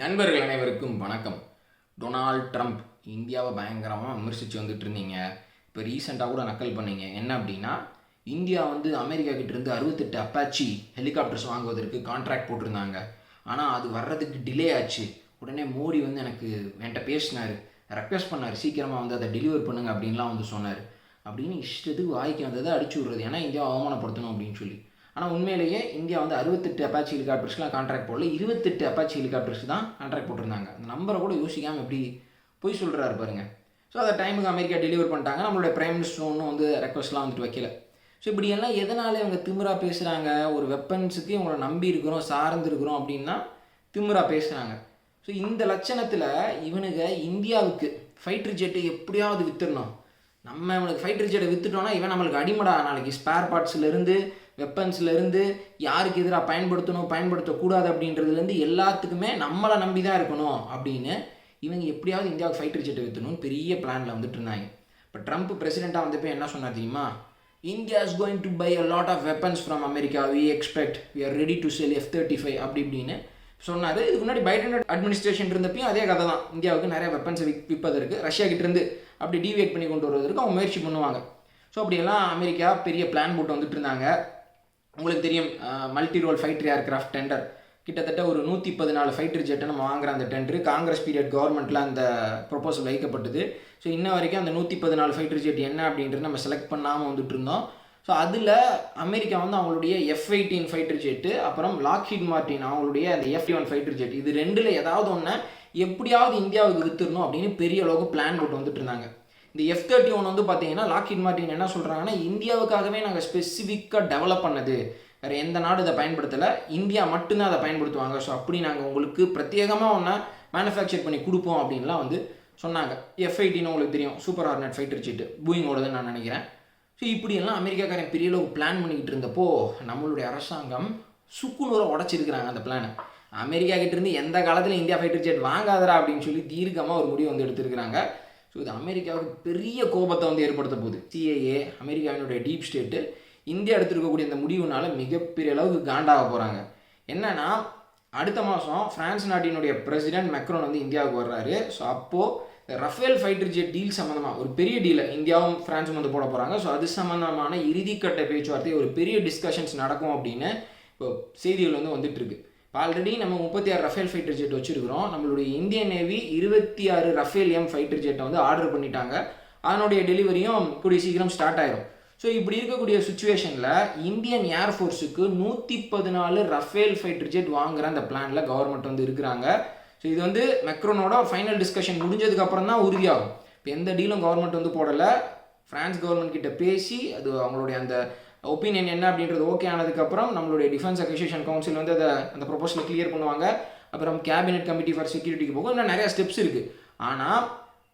நண்பர்கள் அனைவருக்கும் வணக்கம். டொனால்ட் ட்ரம்ப் இந்தியாவை பயங்கரமாக விமர்சித்து வந்துட்டு இருந்தீங்க. இப்போ ரீசெண்டாக கூட நக்கல் பண்ணீங்க. என்ன அப்படின்னா இந்தியா வந்து அமெரிக்கா கிட்டேருந்து அறுபத்தெட்டு அப்பாச்சி ஹெலிகாப்டர்ஸ் வாங்குவதற்கு கான்ட்ராக்ட் போட்டிருந்தாங்க. ஆனால் அது வர்றதுக்கு டிலே ஆச்சு. உடனே மோடி வந்து எனக்கு என்கிட்ட பேசினார். ரெக்வெஸ்ட் பண்ணார். சீக்கிரமாக வந்து அதை டெலிவர் பண்ணுங்க அப்படின்லாம் வந்து சொன்னார். அப்படின்னு இஷ்டத்துக்கு வாய்க்கு வந்ததை அடிச்சு விட்றது. ஏன்னா இந்தியாவை அவமானப்படுத்தணும் அப்படின்னு சொல்லி. ஆனால் உண்மையிலேயே இந்தியா வந்து அறுபத்தெட்டு அப்பாச்சி ஹெலிகாப்டர்ஸ்லாம் கான்ட்ராக்ட் போடல. இருபத்தெட்டு அப்பாச்சி ஹெலிகாப்டர்ஸ் தான் கான்ட்ராக்ட் போட்டிருந்தாங்க. அந்த நம்பரை கூட யோசிக்காமல் எப்படி போய் சொல்கிறாரு பாருங்க. ஸோ அந்த டைமுக்கு அமெரிக்கா டெலிவர் பண்ணிட்டாங்க. நம்மளுடைய பிரைம் மினிஸ்டர் ஒன்றும் வந்து ரெக்வஸ்ட்லாம் வந்துட்டு வைக்கல. ஸோ இப்படியெல்லாம் எதனால் இவங்க திமிரா பேசுகிறாங்க ஒரு வெப்பன்ஸுக்கு இவங்கள நம்பி இருக்கிறோம் சார்ந்து இருக்கிறோம் அப்படின்னா திமுறா பேசுகிறாங்க ஸோ இந்த லட்சணத்தில் இவனுங்க இந்தியாவுக்கு ஃபைட்டர் ஜெட்டை எப்படியாவது வித்துடணும். நம்ம இவனுக்கு ஃபைட்டர் ஜெட்டை வித்துட்டோம்னா இவன் நம்மளுக்கு அடிமடா. நாளைக்கு ஸ்பேர் பார்ட்ஸ்லேருந்து வெப்பன்ஸ்லேருந்து யாருக்கு எதிராக பயன்படுத்தணும் பயன்படுத்தக்கூடாது அப்படின்றதுலேருந்து எல்லாத்துக்குமே நம்மளை நம்பி தான் இருக்கணும் அப்படின்னு இவங்க எப்படியாவது இந்தியாவுக்கு ஃபைட்டர் ஜெட்டை விற்றணும்னு பெரிய பிளானில் வந்துட்டு இருந்தாங்க. இப்போ ட்ரம்ப் பிரசிடெண்ட்டாக வந்தப்போ என்ன சொன்னார் தெரியுமா? India is going to buy a lot of weapons from America we expect we are ready to sell F thirty five அப்படி இப்படின்னு சொன்னார். இதுக்கு முன்னாடி பைடன் அட்மினிஸ்ட்ரேஷன் இருந்தப்பையும் அதே கதை தான். இந்தியாவுக்கு நிறைய வெப்பன்ஸை விக் விற்பதற்கு ரஷ்யா கிட்டேருந்து அப்படி டிவியேட் பண்ணி கொண்டு வருவதற்கு அவங்க முயற்சி பண்ணுவாங்க. ஸோ அப்படியெல்லாம் அமெரிக்கா பெரிய பிளான் போட்டு வந்துட்டு இருந்தாங்க. உங்களுக்கு தெரியும் multi role fighter aircraft tender கிட்டத்தட்ட ஒரு நூற்றி பதினாலு ஃபைட்டர் ஜெட்டை நம்ம வாங்குற அந்த டெண்டர் காங்கிரஸ் பீரியட் கவர்மெண்ட்டில் அந்த ப்ரொப்போசல் வைக்கப்பட்டது. ஸோ இன்ன வரைக்கும் அந்த நூற்றி பதினாலு ஃபைட்டர் ஜெட் என்ன அப்படின்றது நம்ம செலக்ட் பண்ணாமல் வந்துட்டு இருந்தோம். ஸோ அதில் அமெரிக்கா வந்து அவங்களுடைய எஃப் எயிட்டீன் ஃபைட்டர் ஜெட்டு அப்புறம் லாக்ஹீட் மார்டின் அவங்களுடைய அந்த எஃப் ஒன் ஃபைட்டர் ஜெட் இது ரெண்டில் ஏதாவது ஒன்று எப்படியாவது இந்தியாவுக்கு வித்துடணும் அப்படின்னு பெரிய அளவுக்கு பிளான் போட்டு வந்துட்டு இருந்தாங்க. இந்த எஃப் தேர்ட்டி ஒன் வந்து பார்த்தீங்கன்னா லாக்கிட் மார்டின் என்ன சொல்கிறாங்கன்னா இந்தியாவுக்காகவே நாங்கள் ஸ்பெசிஃபிக்காக டெவலப் பண்ணது. வேறு எந்த நாடு இதை பயன்படுத்தலை. இந்தியா மட்டும்தான் அதை பயன்படுத்துவாங்க. ஸோ அப்படி நாங்கள் உங்களுக்கு பிரத்யேகமாக ஒன்றா மேனுஃபேக்சர் பண்ணி கொடுப்போம் அப்படின்லாம் வந்து சொன்னாங்க. எஃப் உங்களுக்கு தெரியும். சூப்பர் ஆர்னட் ஃபைட்டர் சீட்டு பூயிங்கோடதுன்னு நான் நினைக்கிறேன். ஸோ இப்படியெல்லாம் அமெரிக்காக்காரன் பெரிய அளவு பிளான் பண்ணிக்கிட்டு இருந்தப்போ நம்மளுடைய அரசாங்கம் சுக்குநூறை உடச்சிருக்கிறாங்க அந்த பிளானை அமெரிக்கா கிட்டேருந்து எந்த காலத்தில் இந்தியா ஃபைட்டர் ஜெட் வாங்காதரா அப்படின்னு சொல்லி தீர்க்கமாக ஒரு முடிவு வந்து எடுத்திருக்கிறாங்க. ஸோ இது அமெரிக்காவுக்கு பெரிய கோபத்தை வந்து ஏற்படுத்த போகுது. சிஏஏ அமெரிக்காவினுடைய டீப் ஸ்டேட்டு இந்தியா எடுத்திருக்கக்கூடிய இந்த முடிவுனால மிகப்பெரிய அளவுக்கு காண்டாக போகிறாங்க என்னன்னா அடுத்த மாதம் பிரான்ஸ் நாட்டினுடைய பிரசிடென்ட் மெக்ரோன் வந்து இந்தியாவுக்கு வர்றாரு. ஸோ அப்போது ரஃபேல் ஃபைட்டர் ஜெட் டீல் சம்மந்தமாக ஒரு பெரிய டீலை இந்தியாவும் ஃப்ரான்ஸும் வந்து போட போகிறாங்க ஸோ அது சம்மந்தமான இறுதிக்கட்ட பேச்சுவார்த்தை ஒரு பெரிய டிஸ்கஷன்ஸ் நடக்கும் அப்படின்னு இப்போ செய்திகள் வந்து வந்துட்டு இருக்கு. ஆல்ரெடி நம்ம முப்பத்தி ஆறு ரஃபேல் ஃபைட்டர் ஜெட் வச்சுருக்கிறோம். நம்மளுடைய இந்தியன் நேவி இருபத்தி ஆறு ரஃபேல் எம் ஃபைட்டர் ஜெட்டை வந்து ஆர்டர் பண்ணிட்டாங்க. அதனுடைய டெலிவரியும் கூடிய சீக்கிரம் ஸ்டார்ட் ஆயிரும். ஸோ இப்படி இருக்கக்கூடிய சுச்சுவேஷனில் இந்தியன் ஏர்ஃபோர்ஸுக்கு நூற்றி பதினாலு ரஃபேல் ஃபைட்டர் ஜெட் வாங்குற அந்த பிளானில் கவர்மெண்ட் வந்து இருக்கிறாங்க. ஸோ இது வந்து மெக்ரோனோட ஃபைனல் டிஸ்கஷன் முடிஞ்சதுக்கப்புறம் தான் உறுதியாகும். இப்போ எந்த டீலும் கவர்மெண்ட் வந்து போடலை. ஃப்ரான்ஸ் கவர்மெண்ட் கிட்ட பேசி அது அவங்களுடைய அந்த ஒப்பீனியன் என்ன அப்படின்றது ஓகே ஆனதுக்கப்புறம் நம்மளுடைய டிஃபென்ஸ் அக்விசிஷன் கவுன்சில் வந்து அதை அந்த ப்ரொபோசலை கிளியர் பண்ணுவாங்க. அப்புறம் கேபினெட் கமிட்டி ஃபார் செக்யூரிட்டிக்கு போகும். இன்னும் நிறைய ஸ்டெப்ஸ் இருக்குது ஆனால்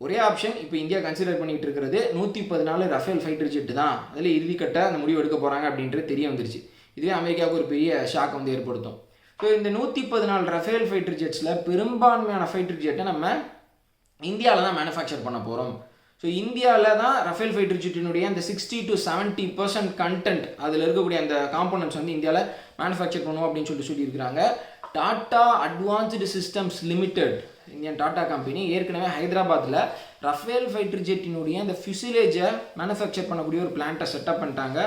ஒரே ஆப்ஷன் இப்போ இந்தியா கன்சிடர் பண்ணிகிட்டு இருக்கிறது நூற்றி பதினாலு ரஃபேல் ஃபைட்டர் ஜெட்டு தான். அதில் இறுதிக்கட்ட அந்த முடிவு எடுக்க போகிறாங்க அப்படின்றது தெரிய வந்துருச்சு. இதுவே அமெரிக்காவுக்கு ஒரு பெரிய ஷாக் வந்து ஏற்படுத்தும். ஸோ இந்த நூற்றி பதினாலு ரஃபேல் ஃபைட்டர் ஜெட்ஸில் பெரும்பான்மையான ஃபைட்டர் ஜெட்டை நம்ம இந்தியாவில் தான் மேனுஃபேக்சர் பண்ண போகிறோம் ஸோ இந்தியாவில் தான் ரஃபேல் ஃபைட்டர் ஜெட்டினுடைய அந்த sixty to seventy percent content அதில் இருக்கக்கூடிய அந்த காம்போனன்ட்ஸ் வந்து இந்தியாவில் மேனுஃபேக்சர் பண்ணுவோம் அப்படின்னு சொல்லிட்டு சொல்லியிருக்கிறாங்க. Tata advanced systems limited Indian Tata company ஏற்கனவே ஹைதராபாத்தில் ரஃபேல் ஃபைட்டர் ஜெட்டினுடைய அந்த ஃபியூசிலேஜை மேனுஃபேக்சர் பண்ணக்கூடிய ஒரு பிளான்ட்டை செட்டப் பண்ணிட்டாங்க.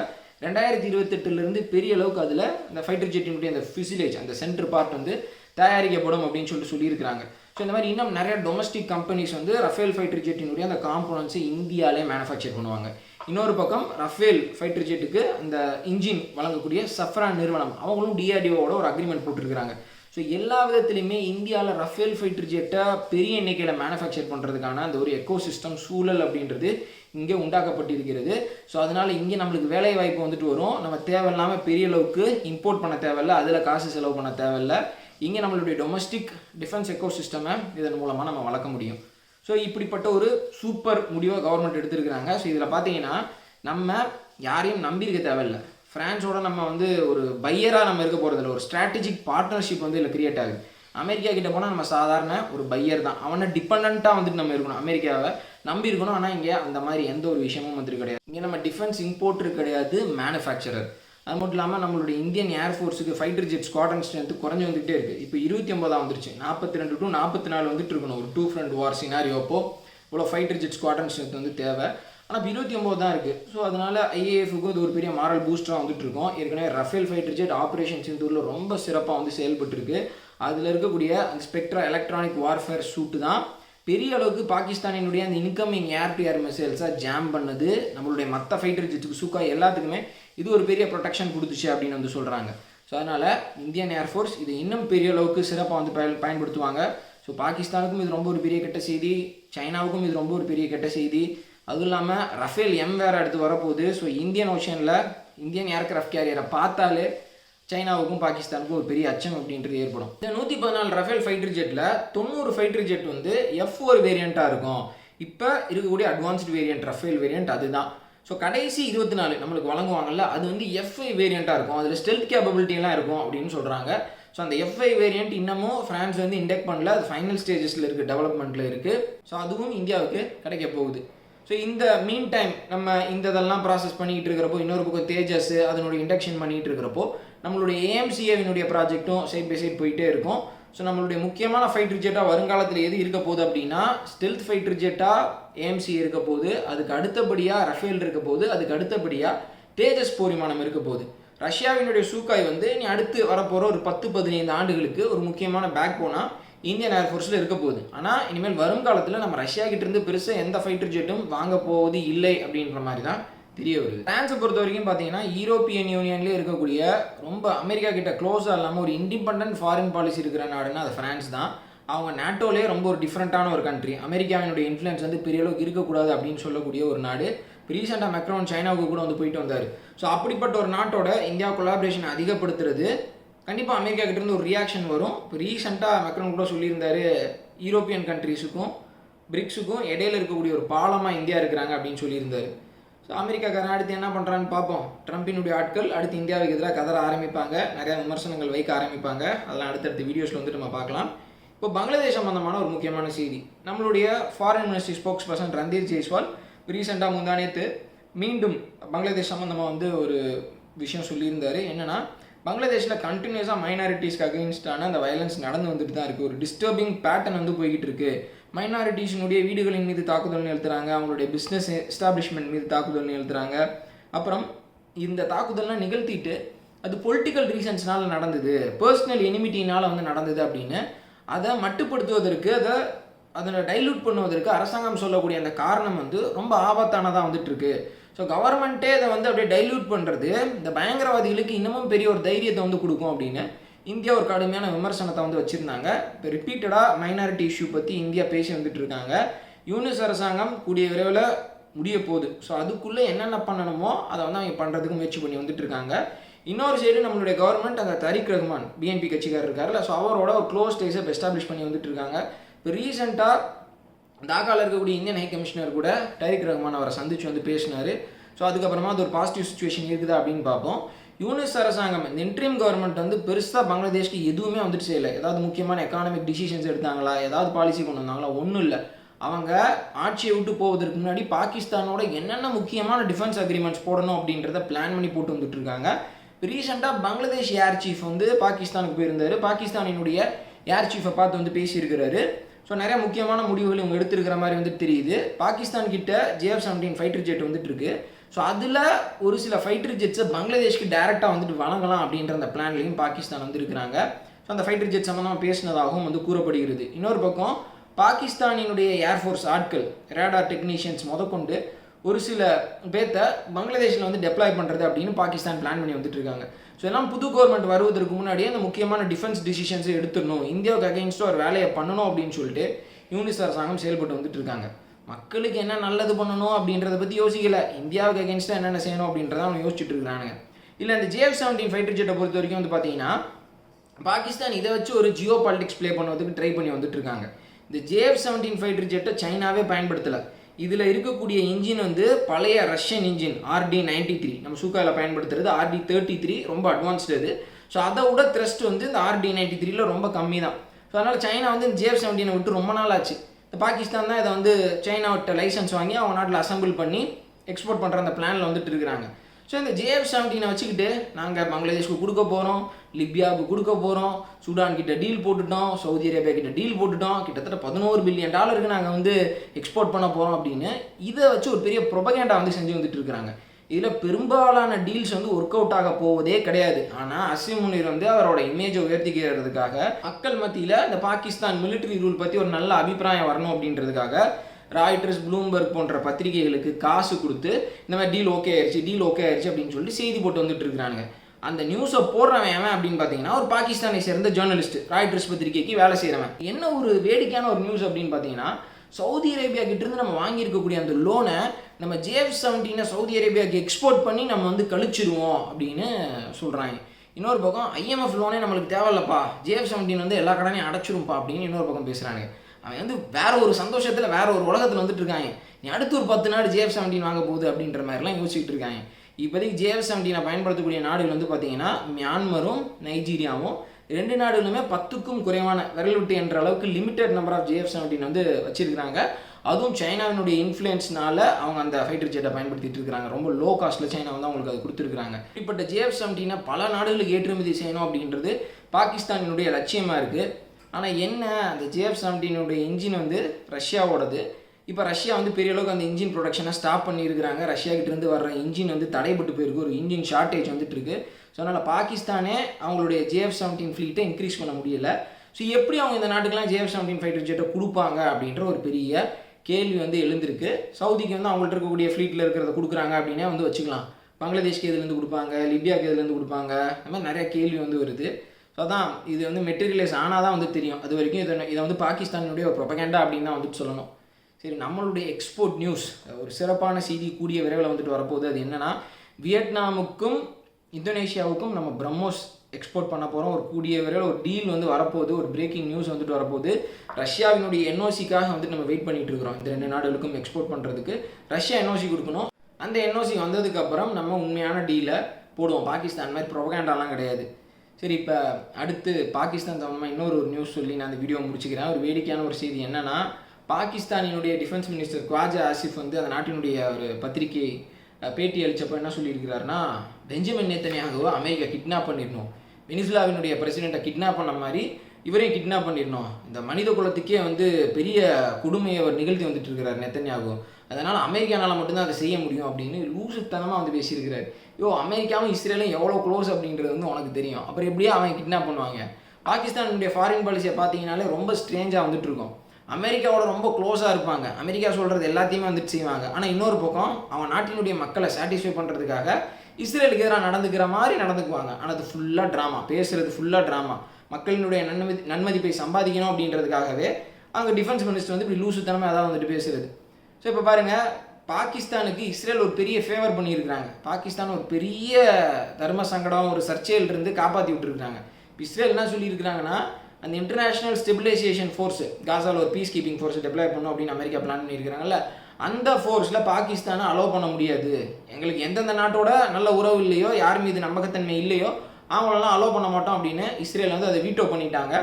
ரெண்டாயிரத்தி இருபத்தெட்டுலேருந்து பெரிய அளவுக்கு அதில் இந்த ஃபைட்டர் ஜெட்டினுடைய அந்த ஃபியூசிலேஜ் அந்த சென்டர் பார்ட் வந்து தயாரிக்கப்படும் அப்படின்னு சொல்லிட்டு சொல்லியிருக்கிறாங்க. ஸோ இந்த மாதிரி இன்னும் நிறைய டொமஸ்டிக் கம்பெனிஸ் வந்து ரஃபேல் ஃபைட்டர் ஜெட்டினுடைய அந்த காம்போனன்ஸை இந்தியாவிலே மேனுஃபேக்சர் பண்ணுவாங்க. இன்னொரு பக்கம் ரஃபேல் ஃபைட்டர் ஜெட்டுக்கு இந்த இன்ஜின் வழங்கக்கூடிய சஃப்ரான் நிறுவனம் அவங்களும் டிஆர்டிஓவோட ஒரு அக்ரிமெண்ட் போட்டிருக்கிறாங்க. ஸோ எல்லா விதத்துலையுமே இந்தியாவில் ரஃபேல் ஃபைட்டர் ஜெட்டை பெரிய எண்ணிக்கையில் மேனுஃபேக்சர் பண்ணுறதுக்கான அந்த ஒரு எக்கோ சிஸ்டம் சூழல் அப்படின்றது இங்கே உண்டாக்கப்பட்டிருக்கிறது. ஸோ அதனால் இங்கே நம்மளுக்கு வேலை வாய்ப்பு வந்துட்டு வரும். நம்ம தேவையில்லாமல் பெரிய அளவுக்கு இம்போர்ட் பண்ண தேவையில்ல. அதில் காசு செலவு பண்ண தேவையில்ல. இங்கே நம்மளுடைய டொமஸ்டிக் டிஃபென்ஸ் எக்கோ சிஸ்டமை இதன் மூலமாக நம்ம வளர்க்க முடியும். ஸோ இப்படிப்பட்ட ஒரு சூப்பர் முடிவை கவர்மெண்ட் எடுத்திருக்கிறாங்க. ஸோ இதில் பார்த்தீங்கன்னா நம்ம யாரையும் நம்பியிருக்க தேவையில்லை. ஃப்ரான்ஸோட நம்ம வந்து ஒரு பையராக நம்ம இருக்க போகிறதில்ல ஒரு ஸ்ட்ராட்டஜிக் பார்ட்னர்ஷிப் வந்து இதில் கிரியேட் ஆகுது. அமெரிக்கா கிட்ட போனால் நம்ம சாதாரண ஒரு பையர் தான். அவனை டிபெண்ட்டாக வந்துட்டு நம்ம இருக்கணும். அமெரிக்காவை நம்பி இருக்கணும் ஆனால் இங்கே அந்த மாதிரி எந்த ஒரு விஷயமும் வந்துட்டு கிடையாது. இங்கே நம்ம டிஃபென்ஸ் இம்போர்ட்டர் கிடையாது மேனுஃபேக்சரர் அது மட்டும் இல்லாமல் நம்மளுடைய இந்தியன் ஏர்ஃபோர்ஸுக்கு ஃபைட்டர் ஜெட் ஸ்குவாட்ரன் ஸ்ட்ரென்த் குறைஞ்சு வந்துகிட்டே இருக்குது இப்போ இருபத்தி ஒன்பதாக வந்துருச்சு. நாற்பத்தி ரெண்டு டு நாற்பத்தி நாலு வந்துட்டு இருக்கணும். ஒரு டூ ஃப்ரண்ட் வார் சினாரியோ அப்போ. இவ்வளோ ஃபைட்டர் ஜெட் ஸ்குவாட்ரன் ஸ்ட்ரென்த் வந்து தேவை. ஆனால் இப்போ இருபத்தி ஒம்பது தான் இருக்குது ஸோ அதனால் ஐஏஎஃப்க்கும் இது ஒரு பெரிய மாரல் பூஸ்டராக வந்துட்டு இருக்கோம். ஏற்கனவே ரஃபேல் ஃபைட்டர் ஜெட் ஆப்ரேஷன் சிந்தூரில் ரொம்ப சிறப்பாக வந்து செயல்பட்டுருக்கு. அதில் இருக்கக்கூடிய அந்த ஸ்பெக்ட்ரா எலக்ட்ரானிக் வார்ஃபேர் சூட்டு தான். பெரிய அளவுக்கு பாகிஸ்தானினுடைய அந்த இன்கமிங் ஏர் டு ஏர் மிசைல்ஸாக ஜாம் பண்ணது. நம்மளுடைய மற்ற ஃபைட்டர் ஜெட்டுக்கு சூக்கா எல்லாத்துக்குமே இது ஒரு பெரிய ப்ரொடெக்ஷன் கொடுத்துச்சு அப்படின்னு வந்து சொல்கிறாங்க ஸோ அதனால் இந்தியன் ஏர்ஃபோர்ஸ் இது இன்னும் பெரிய அளவுக்கு சிறப்பாக வந்து பயன் பயன்படுத்துவாங்க. ஸோ பாகிஸ்தானுக்கும் இது ரொம்ப ஒரு பெரிய கெட்ட செய்தி. சைனாவுக்கும் இது ரொம்ப ஒரு பெரிய கெட்ட செய்தி. அதுவும் இல்லாமல் ரஃபேல் எம் வேறு அடுத்து வரப்போகுது. ஸோ இந்தியன் ஓஷனில் இந்தியன் ஏர்கிராஃப்ட் கேரியரை பார்த்தாலே சைனாவுக்கும் பாகிஸ்தானுக்கும் ஒரு பெரிய அச்சம் அப்படின்றது ஏற்படும். இந்த நூற்றி பதினாலு ரஃபேல் ஃபைட்டர் ஜெட்டில் தொண்ணூறு ஃபைட்டர் ஜெட் வந்து எஃப் ஒரு வேரியண்ட்டாக இருக்கும். இப்போ இருக்கக்கூடிய அட்வான்ஸ்டு வேரியண்ட் ரஃபேல் வேரியண்ட் அதுதான். ஸோ கடைசி இருபத்தி நாலு நம்மளுக்கு வழங்குவாங்கல்ல அது வந்து எஃப்ஐ வேரியண்ட்டாக இருக்கும். அதில் ஸ்டெல்த் கேப்பபிலிட்டிலாம் இருக்கும் அப்படின்னு சொல்கிறாங்க ஸோ அந்த எஃப்ஐ வேரியண்ட் இன்னமும் ஃப்ரான்ஸ் வந்து இண்டெக்ட் பண்ணல. அது ஃபைனல் ஸ்டேஜஸில் இருக்குது டெவலப்மெண்ட்டில் இருக்குது ஸோ அதுவும் இந்தியாவுக்கு கிடைக்க போகுது. ஸோ இந்த மீன் டைம் நம்ம இந்த இதெல்லாம் ப்ராசஸ் பண்ணிக்கிட்டு இருக்கிறப்போ இன்னொரு பக்கம் தேஜஸ் அதனுடைய இண்டக்ஷன் பண்ணிகிட்டு இருக்கிறப்போ நம்மளுடைய ஏஎம்சிஏவினுடைய ப்ராஜெக்ட்டும் சைட் பை சைட் போயிட்டே இருக்கும். ஸோ நம்மளுடைய முக்கியமான ஃபைட்டர் ஜெட்டாக வருங்காலத்தில் எது இருக்க போகுது அப்படின்னா ஸ்டெல்த் ஃபைட்டர் ஜெட்டாக ஏஎம்சி இருக்க போகுது அதுக்கு அடுத்தபடியாக ரஃபேல் இருக்க போகுது அதுக்கு அடுத்தபடியாக தேஜஸ் போர் விமானம் இருக்க போகுது. ரஷ்யாவினுடைய சூக்காய் வந்து நீ அடுத்து வரப்போகிற ஒரு பத்து பதினைந்து ஆண்டுகளுக்கு ஒரு முக்கியமான பேக் போனால் இந்தியன் ஏர்ஃபோர்ஸில் இருக்க போகுது. ஆனால் இனிமேல் வருங்காலத்தில் நம்ம ரஷ்யா கிட்டேருந்து பெருசாக எந்த ஃபைட்டர் ஜெட்டும் வாங்க போவது இல்லை அப்படின்ற மாதிரி தான் தெரிய வருது பிரான்ஸை பொறுத்த வரைக்கும் பார்த்தீங்கன்னா யூரோப்பியன் யூனியன்லேயே இருக்கக்கூடிய ரொம்ப அமெரிக்கா கிட்ட க்ளோஸாக இல்லாமல் ஒரு இண்டிபெண்ட் ஃபாரின் பாலிசி இருக்கிற நாடுன்னா அது ஃப்ரான்ஸ் தான். அவங்க நேட்டோலேயே ரொம்ப ஒரு டிஃப்ரெண்ட்டான ஒரு கண்ட்ரி அமெரிக்காவினுடைய இன்ஃப்ளூயன்ஸ் வந்து பெரிய அளவுக்கு இருக்கக்கூடாது அப்படின்னு சொல்லக்கூடிய ஒரு நாடு. ரீசெண்டாக மெக்ரோன் சைனாவுக்கு கூட வந்து போயிட்டு வந்தார். ஸோ அப்படிப்பட்ட ஒரு நாட்டோட இந்தியா கொலாபரேஷன் அதிகப்படுத்துறது கண்டிப்பாக அமெரிக்கா கிட்டேருந்து ஒரு ரியாக்ஷன் வரும். இப்போ ரீசெண்டாக மெக்ரோன் கூட சொல்லியிருந்தாரு யூரோப்பியன் கண்ட்ரீஸுக்கும் பிரிக்ஸுக்கும் இடையில இருக்கக்கூடிய ஒரு பாலமாக இந்தியா இருக்கிறாங்க அப்படின்னு சொல்லியிருந்தார். ஸோ அமெரிக்காக்காரன் அடுத்து என்ன பண்ணுறான்னு பார்ப்போம். ட்ரம்பினுடைய ஆட்கள் அடுத்து இந்தியாவுக்கு எதிராக கதற ஆரம்பிப்பாங்க. நிறைய விமர்சனங்கள் வைக்க ஆரம்பிப்பாங்க. அதெல்லாம் அடுத்தடுத்த வீடியோஸில் வந்துட்டு நம்ம பார்க்கலாம். இப்போ பங்களாதேஷ் சம்பந்தமான ஒரு முக்கியமான செய்தி. நம்மளுடைய foreign ministry spokesperson Randhir Jaiswal ரீசெண்டாக முந்தானேத்து மீண்டும் பங்களாதேஷ் சம்மந்தமாக வந்து ஒரு விஷயம் சொல்லியிருந்தார். என்னென்னா பங்களாதேஷில் கண்டினியூஸாக மைனாரிட்டிஸ்க்கு அகெயின்ஸ்டான அந்த வயலன்ஸ் நடந்து வந்துட்டு தான் இருக்குது ஒரு டிஸ்டர்பிங் பேட்டர்ன் வந்து போய்கிட்டு இருக்குது மைனாரிட்டிஸினுடைய வீடுகளின் மீது தாக்குதல் நிகழ்த்துறாங்க. அவங்களுடைய பிஸ்னஸ் எஸ்டாப்ளிஷ்மெண்ட் மீது தாக்குதல் நிகழ்த்துறாங்க. அப்புறம் இந்த தாக்குதல்லாம் நிகழ்த்திட்டு அது பொலிட்டிக்கல் ரீசன்ஸ்னால் நடந்தது. பர்சனல் எனிமிட்டினால் வந்து நடந்தது அப்படின்னு. அதை மட்டுப்படுத்துவதற்கு அதை அதனை டைல்யூட் பண்ணுவதற்கு அரசாங்கம் சொல்லக்கூடிய அந்த காரணம் வந்து ரொம்ப ஆபத்தானதாக வந்துட்டு இருக்கு ஸோ கவர்மெண்ட்டே இதை வந்து அப்படியே டைல்யூட் பண்ணுறது இந்த பயங்கரவாதிகளுக்கு இன்னமும் பெரிய ஒரு தைரியத்தை வந்து கொடுக்கும் அப்படின்னு. இந்தியா ஒரு கடுமையான விமர்சனத்தை வந்து வச்சுருந்தாங்க. இப்போ ரிப்பீட்டடாக மைனாரிட்டி இஷ்யூ பற்றி இந்தியா பேசி வந்துட்டு இருக்காங்க. யூனிஸ் அரசாங்கம் கூடிய விரைவில் முடிய போகுது. ஸோ அதுக்குள்ளே என்னென்ன பண்ணணுமோ அதை வந்து அவங்க பண்ணுறதுக்கு முயற்சி பண்ணி வந்துட்டு இருக்காங்க. இன்னொரு சைடு நம்மளுடைய கவர்மெண்ட் அந்த தரிக் ரஹ்மான் பிஎன்பி கட்சிக்காரர் இருக்கார்ல ஸோ அவரோட ஒரு க்ளோஸ் டேஸை எஸ்டாப்ளிஷ் பண்ணி வந்துட்டு இருக்காங்க. இப்போ ரீசெண்டாக தாக்காவில் இருக்கக்கூடிய இந்தியன் ஹை கமிஷனர் கூட டரிக் ரஹ்மான் அவரை சந்திச்சு வந்து பேசினார். ஸோ அதுக்கப்புறமா அது ஒரு பாசிட்டிவ் சுச்சுவேஷன் இருக்குதா அப்படின்னு பார்ப்போம். யூனிஸ் அரசாங்கம் இந்த இன்ட்ரீம் கவர்மெண்ட் வந்து பெருசாக பங்களாதேஷ்க்கு எதுவுமே வந்துட்டு செய்யலை. ஏதாவது முக்கியமான எக்கானமிக் டிசிஷன்ஸ் எடுத்தாங்களா? ஏதாவது பாலிசி கொண்டு வந்தாங்களா? ஒன்றும் இல்லை. அவங்க ஆட்சியை விட்டு போவதற்கு முன்னாடி பாகிஸ்தானோட என்னென்ன முக்கியமான டிஃபென்ஸ் அக்ரிமெண்ட்ஸ் போடணும் அப்படின்றத பிளான் பண்ணி போட்டு வந்துட்டு இருக்காங்க. ரீசெண்டாக பங்களாதேஷ் ஏர் சீஃப் வந்து பாகிஸ்தானுக்கு போயிருந்தார். பாகிஸ்தானினுடைய ஏர் சீஃபை பார்த்து வந்து பேசியிருக்கிறாரு. ஸோ நிறைய முக்கியமான முடிவுகள் இவங்க எடுத்திருக்கிற மாதிரி வந்துட்டு தெரியுது. பாகிஸ்தான் கிட்ட ஜேஎஃப் செவன்டீன் ஃபைட்டர் ஜெட் வந்துட்டு இருக்கு. ஸோ அதில் ஒரு சில ஃபைட்டர் ஜெட்ஸை பங்களாதேஷ்க்கு டேரெக்டாக வந்துட்டு வழங்கலாம் அப்படின்ற அந்த பிளான்லையும் பாகிஸ்தான் வந்து இருக்கிறாங்க. ஸோ அந்த ஃபைட்டர் ஜெட் சம்மந்தமாக பேசினதாகவும் வந்து கூறப்படுகிறது. இன்னொரு பக்கம் பாகிஸ்தானினுடைய ஏர்ஃபோர்ஸ் ஆட்கள் ரேடார் டெக்னீஷியன்ஸ் முதற்கொண்டு ஒரு சில பேர்த்த பங்களாதேஷில் வந்து டெப்ளாய் பண்ணுறது அப்படின்னு பாகிஸ்தான் பிளான் பண்ணி வந்துட்டு இருக்காங்க. ஸோ எல்லாம் புது கவர்மெண்ட் வருவதற்கு முன்னாடியே அந்த முக்கியமான டிஃபென்ஸ் டிசிஷன்ஸை எடுத்துடணும். இந்தியாவுக்கு அகெயின்ஸ்டாக ஒரு வேலையை பண்ணணும் அப்படின்னு சொல்லிட்டு யூனிஸ் அரசாங்கம் செயல்பட்டு வந்துட்டு இருக்காங்க. மக்களுக்கு என்ன நல்லது பண்ணணும் அப்படின்றத பற்றி யோசிக்கல. இந்தியாவுக்கு அகேன்ஸ்டாக என்னென்ன செய்யணும் அப்படின்றத அவங்க யோசிச்சுட்டு இருக்காங்க இல்லை இந்த ஜேஎஃப் செவன்டீன் ஃபைட்டர் ஜெட்டை பொறுத்த வரைக்கும் வந்து பார்த்தீங்கன்னா பாகிஸ்தான் இதை வச்சு ஒரு ஜியோ பாலிடிக்ஸ் ப்ளே பண்ணுவதுக்கு ட்ரை பண்ணி வந்துட்டு இருக்காங்க. இந்த ஜேஎஃப் செவன்டீன் ஃபைட்டர் ஜெட்டை சைனாவே பயன்படுத்தலை. இதில் இருக்கக்கூடிய இன்ஜின் வந்து பழைய Russian engine RD ninety three நம்ம சூக்காவில் பயன்படுத்துறது ஆர்டி தேர்ட்டி த்ரீ ரொம்ப அட்வான்ஸ்டு அது. ஸோ அதை விட த்ரெஸ்ட் வந்து இந்த ஆர்டி நைன்டி த்ரீல ரொம்ப கம்மி தான் ஸோ அதனால் சைனா வந்து இந்த ஜேஎஃப் செவன்டீனை விட்டு ரொம்ப நாள் ஆச்சு. பாகிஸ்தான் தான் இதை வந்து சைனாவிட்ட லைசன்ஸ் வாங்கி அவங்க நாட்டில் அசம்பிள் பண்ணி எக்ஸ்போர்ட் பண்ணுற அந்த பிளானில் வந்துட்டு இருக்கிறாங்க. ஸோ இந்த ஜேஎஃப் செவன்டீனை வச்சுக்கிட்டு நாங்கள் பங்களாதேஷ்க்கு கொடுக்க போகிறோம் லிபியாவுக்கு கொடுக்க போகிறோம் சூடான் கிட்ட டீல் போட்டுட்டோம் சவுதி அரேபியா கிட்ட டீல் போட்டுட்டோம் கிட்டத்தட்ட பதினோரு பில்லியன் டாலருக்கு நாங்கள் வந்து எக்ஸ்போர்ட் பண்ண போகிறோம் அப்படின்னு இதை வச்சு ஒரு பெரிய ப்ரொபகேண்டா வந்து செஞ்சு வந்துட்டு இருக்கிறாங்க. இதில் பெரும்பாலான டீல்ஸ் வந்து ஒர்க் அவுட் ஆக போவதே கிடையாது. ஆனால் அசிம் முனீர் வந்து அவரோட இமேஜை உயர்த்திக்கிறதுக்காக மக்கள் மத்தியில் இந்த பாகிஸ்தான் மிலிட்டரி ரூல் பற்றி ஒரு நல்ல அபிப்பிராயம் வரணும் அப்படின்றதுக்காக ராய்டர்ஸ் ப்ளூம்பர்க் போன்ற பத்திரிகைகளுக்கு காசு கொடுத்து இந்த மாதிரி டீல் ஓகே ஆயிடுச்சு டீல் ஓகே ஆயிடுச்சு அப்படின்னு சொல்லிட்டு செய்தி போட்டு வந்துட்டு இருக்கிறாங்க அந்த நியூஸை போடுறவன் அவன் அப்படின்னு பார்த்தீங்கன்னா ஒரு பாகிஸ்தானை சேர்ந்த ஜேர்னலிஸ்ட் ராய்டர்ஸ் பத்திரிகைக்கு வேலை செய்கிறவன் என்ன ஒரு வேடிக்கையான ஒரு நியூஸ் அப்படின்னு பார்த்தீங்கன்னா சவுதி அரேபியா கிட்டேருந்து நம்ம வாங்கியிருக்கக்கூடிய அந்த லோனை நம்ம ஜேஎஃப் செவன்டீனை சவுதி அரேபியாவுக்கு எக்ஸ்போர்ட் பண்ணி நம்ம வந்து கழிச்சிருவோம் அப்படின்னு சொல்கிறாங்க இன்னொரு பக்கம் ஐஎம்எஃப் லோனே நம்மளுக்கு தேவையில்லப்பா. ஜேஎஃப் செவன்டீன் வந்து எல்லா கடனையும் அடைச்சிரும்ப்பா அப்படின்னு இன்னொரு பக்கம் பேசுகிறாங்க அவன் வந்து வேற ஒரு சந்தோஷத்தில் வேற ஒரு உலகத்தில் வந்துட்டு இருக்காங்க. நீ அடுத்து ஒரு பத்து நாடு ஜேஎஃப் செவன்டீன் வாங்க போகுது அப்படின்ற மாதிரிலாம் யோசிச்சுட்டு இருக்காங்க. இப்போதைக்கு ஜேஎஃப் செவன்டீனை பயன்படுத்தக்கூடிய நாடுகள் வந்து பார்த்தீங்கன்னா மியான்மரும் நைஜீரியாவும் ரெண்டு நாடுகளுமே பத்துக்கும் குறைவான விரல் விட்டு என்ற அளவுக்கு limited number of JF seventeen வந்து வச்சிருக்கிறாங்க. அதுவும் சைனாவினுடைய இன்ஃப்ளூயன்ஸ்னால அவங்க அந்த ஃபைட்டர் ஜெட்டை பயன்படுத்திட்டு இருக்காங்க ரொம்ப லோ காஸ்ட்டில் சைனா வந்து அவங்களுக்கு அது கொடுத்துருக்காங்க இப்பட்ட ஜேஎஃப் செவன்டீனை பல நாடுகளுக்கு ஏற்றுமதி செய்யணும் அப்படின்றது பாகிஸ்தானினுடைய லட்சியமாக இருக்குது ஆனால் என்ன அந்த ஜேஎஃப் செவன்டீனுடைய இன்ஜின் வந்து ரஷ்யாவோடது. இப்போ ரஷ்யா வந்து பெரிய அளவுக்கு அந்த இன்ஜின் ப்ரொடக்ஷனை ஸ்டாப் பண்ணியிருக்கிறாங்க. ரஷ்யா கிட்டேருந்து வர்ற இன்ஜின் வந்து தடைப்பட்டு போயிருக்கு. ஒரு இன்ஜின் ஷார்ட்டேஜ் வந்துட்டு இருக்கு ஸோ அதனால் பாகிஸ்தானே அவங்களுடைய ஜேஎஃப் செவன்டீன் ஃப்ளீட்டை இன்க்ரீஸ் பண்ண முடியல. ஸோ எப்படி அவங்க இந்த நாட்டுக்கெல்லாம் ஜேஎஃப் செவன்டீன் ஃபைட்டர் ஜெட்டை கொடுப்பாங்க அப்படின்ற ஒரு பெரிய கேள்வி வந்து எழுந்திருக்கு. சவுதிக்கு வந்து அவங்கள்ட்ட இருக்கக்கூடிய ஃப்ளீட்டில் இருக்கிறத கொடுக்குறாங்க அப்படின்னே வந்து வச்சுக்கலாம். பங்களாதேஷ்க்கு எதுலேருந்து கொடுப்பாங்க? லிபியாவுக்கு எதுலேருந்து கொடுப்பாங்க? அந்த மாதிரி நிறைய கேள்வி வந்து வருது. ஸோ அதான் இது வந்து மெட்டீரியலைஸ் ஆனால் தான் வந்து தெரியும். அது வரைக்கும் இதை இதை வந்து பாகிஸ்தானுடைய ஒரு ப்ரொபகேண்டா அப்படின்னு தான் வந்துட்டு சொல்லணும். சரி நம்மளுடைய எக்ஸ்போர்ட் நியூஸ் ஒரு சிறப்பான செய்தி கூடிய விரைவில் வந்துட்டு வரப்போகுது. அது என்னென்னா வியட்நாமுக்கும் இந்தோனேஷியாவுக்கும் நம்ம பிரம்மோஸ் எக்ஸ்போர்ட் பண்ண போகிறோம் ஒரு கூடிய விரைவில் ஒரு டீல் வந்து வரப்போகுது. ஒரு பிரேக்கிங் நியூஸ் வந்துட்டு வரப்போகுது. ரஷ்யாவினுடைய என்ஓசிக்காக வந்துட்டு நம்ம வெயிட் பண்ணிட்டு இருக்கிறோம். இந்த ரெண்டு நாடுகளுக்கும் எக்ஸ்போர்ட் பண்ணுறதுக்கு ரஷ்யா என்ஓசி கொடுக்கணும். அந்த என்ஓசி வந்ததுக்கப்புறம் நம்ம உண்மையான டீலை போடுவோம். பாகிஸ்தான் மாதிரி ப்ரொபகேண்டாலாம் கிடையாது. சரி இப்போ அடுத்து பாகிஸ்தான் சம்மந்தமாக இன்னொரு ஒரு நியூஸ் சொல்லி நான் அந்த வீடியோ முடிச்சுக்கிறேன். ஒரு வேடிக்கையான ஒரு செய்தி என்னென்னா பாகிஸ்தானினுடைய டிஃபென்ஸ் மினிஸ்டர் குவாஜா ஆசிஃப் வந்து அந்த நாட்டினுடைய ஒரு பத்திரிகை பேட்டி அளித்தப்போ என்ன சொல்லியிருக்கிறாருன்னா பெஞ்சமின் நேத்தனையாகவோ அமெரிக்கா கிட்னாப் பண்ணிடணும். வெனிசுலாவினுடைய பிரசிடெண்ட்டை கிட்னாப் பண்ண மாதிரி இவரையும் கிட்னாப் பண்ணிடணும். இந்த மனித குலத்துக்கே வந்து பெரிய கொடுமையை அவர் நிகழ்த்தி வந்துட்டு இருக்கிறார் நெத்தன்யாகும் அதனால் அமெரிக்கானால மட்டும்தான் அதை செய்ய முடியும் அப்படின்னு லூசுத்தனமாக வந்து பேசியிருக்கிறார். யோ அமெரிக்காவும் இஸ்ரேலும் எவ்வளோ க்ளோஸ் அப்படின்றது வந்து உனக்கு தெரியும். அப்புறம் எப்படியே அவன் கிட்னாப் பண்ணுவாங்க? பாகிஸ்தானுடைய ஃபாரின் பாலிசியை பார்த்தீங்கனாலே ரொம்ப ஸ்ட்ரேஞ்சாக வந்துட்டு இருக்கும் அமெரிக்காவோட ரொம்ப க்ளோஸாக இருப்பாங்க. அமெரிக்கா சொல்கிறது எல்லாத்தையுமே வந்துட்டு செய்வாங்க. ஆனால் இன்னொரு பக்கம் அவன் நாட்டினுடைய மக்களை சாட்டிஸ்ஃபை பண்ணுறதுக்காக இஸ்ரேலுக்கு எதிராக நடந்துக்கிற மாதிரி நடந்துக்குவாங்க. ஆனால் அது ஃபுல்லாக ட்ராமா பேசுகிறது ஃபுல்லாக ட்ராமா மக்களினுடைய நன்மதி நன்மதிப்பை சம்பாதிக்கணும் அப்படின்றதுக்காகவே அவங்க டிஃபென்ஸ் மினிஸ்டர் வந்து இப்படி லூசுத்தனமாக அதான் வந்துட்டு பேசுகிறது ஸோ இப்போ பாருங்கள் பாகிஸ்தானுக்கு இஸ்ரேல் ஒரு பெரிய ஃபேவர் பண்ணியிருக்கிறாங்க. பாகிஸ்தான் ஒரு பெரிய தர்ம சங்கடம் ஒரு சர்ச்சையில் இருந்து காப்பாற்றி விட்டுருக்காங்க இப்போ இஸ்ரேல் என்ன சொல்லியிருக்கிறாங்கன்னா அந்த இன்டர்நேஷனல் ஸ்டெபிலைசேஷன் ஃபோர்ஸ் காசாவில் ஒரு பீஸ் கீப்பிங் ஃபோர்ஸ் டெப்ளை பண்ணும் அப்படின்னு அமெரிக்கா பிளான் பண்ணியிருக்கிறாங்கல்ல அந்த ஃபோர்ஸில் பாகிஸ்தானை அலோவ் பண்ண முடியாது. எங்களுக்கு எந்தெந்த நாட்டோட நல்ல உறவு இல்லையோ யார் மீது நம்பகத்தன்மை இல்லையோ அவங்களெல்லாம் அலோவ் பண்ண மாட்டோம் அப்படின்னு இஸ்ரேல் வந்து அதை வீட்டோ பண்ணிட்டாங்க.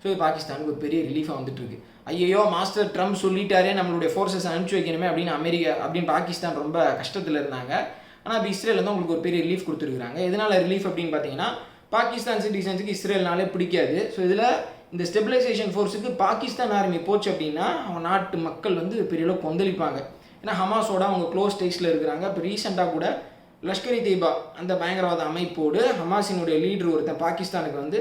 ஸோ இது பாகிஸ்தானுக்கு ஒரு பெரிய ரிலீஃபாக வந்துட்டுருக்கு. ஐயோ மாஸ்டர் ட்ரம்ப் சொல்லிட்டாரே நம்மளுடைய ஃபோர்ஸஸ் அனுப்பிச்சி வைக்கணுமே அப்படின்னு அமெரிக்கா அப்படின்னு பாகிஸ்தான் ரொம்ப கஷ்டத்தில் இருந்தாங்க. ஆனால் இப்போ இஸ்ரேல் வந்து உங்களுக்கு ஒரு பெரிய ரிலீஃப் கொடுத்துருக்குறாங்க. எதனால் ரிலீஃப் அப்படின்னு பார்த்தீங்கன்னா பாகிஸ்தான் சிட்டிசன்ஸுக்கு இஸ்ரேல்னாலே பிடிக்காது. ஸோ இதில் இந்த ஸ்டெபிலைசேஷன் ஃபோர்ஸுக்கு பாகிஸ்தான் ஆர்மி போச்சு அப்படின்னா அவன் நாட்டு மக்கள் வந்து பெரிய அளவு கொந்தளிப்பாங்க. ஏன்னா ஹமாஸோட அவங்க க்ளோஸ் ஸ்டேஜில் இருக்கிறாங்க. இப்போ ரீசெண்டாக கூட லஷ்கரி தீபா அந்த பயங்கரவாத அமைப்போடு ஹமாஸினுடைய லீடர் ஒருத்தன் பாகிஸ்தானுக்கு வந்து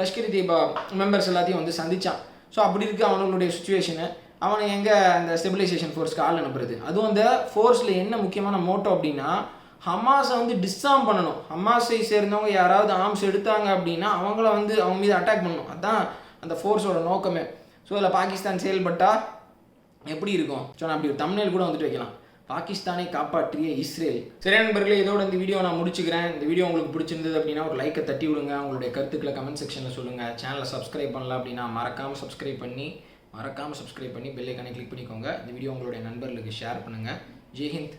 லஷ்கரி தீபா மெம்பர்ஸ் எல்லாத்தையும் வந்து சந்திச்சான். ஸோ அப்படி இருக்க அவனுடைய சுச்சுவேஷனு அவனை எங்கே அந்த ஸ்டெபிலைசேஷன் ஃபோர்ஸ்க்கு ஆள் அனுப்புறது? அதுவும் அந்த ஃபோர்ஸில் என்ன முக்கியமான மோட்டோ அப்படின்னா ஹமாஸை வந்து டிஸ்ஸாம் பண்ணணும். ஹமாஸை சேர்ந்தவங்க யாராவது ஆர்ம்ஸ் எடுத்தாங்க அப்படின்னா அவங்கள வந்து அவங்க மீது அட்டாக் பண்ணணும். அதுதான் அந்த ஃபோர்ஸோட நோக்கமே. ஸோ அதில் பாகிஸ்தான் செயல்பட்டால் எப்படி இருக்கும்? ஸோ நான் அப்படி ஒரு தமிழில் கூட வந்துட்டு வைக்கலாம். பாகிஸ்தானை காப்பாற்றிய இஸ்ரேல். சரி நண்பர்களே இதோட இந்த வீடியோ நான் முடிச்சுக்கிறேன். இந்த வீடியோ உங்களுக்கு பிடிச்சிருந்தது அப்படின்னா ஒரு லைக்கை தட்டி விடுங்க. உங்களுடைய கருத்துக்களை கமெண்ட் செக்ஷனில் சொல்லுங்கள் சேனலை சப்ஸ்கிரைப் பண்ணல அப்படின்னா மறக்காமல் சப்ஸ்கிரைப் பண்ணி மறக்காமல் சப்ஸ்கிரைப் பண்ணி பெல்லைக்கானே கிளிக் பண்ணிக்கோங்க. இந்த வீடியோ உங்களுடைய நண்பர்களுக்கு ஷேர் பண்ணுங்கள் ஜெய்ஹிந்த்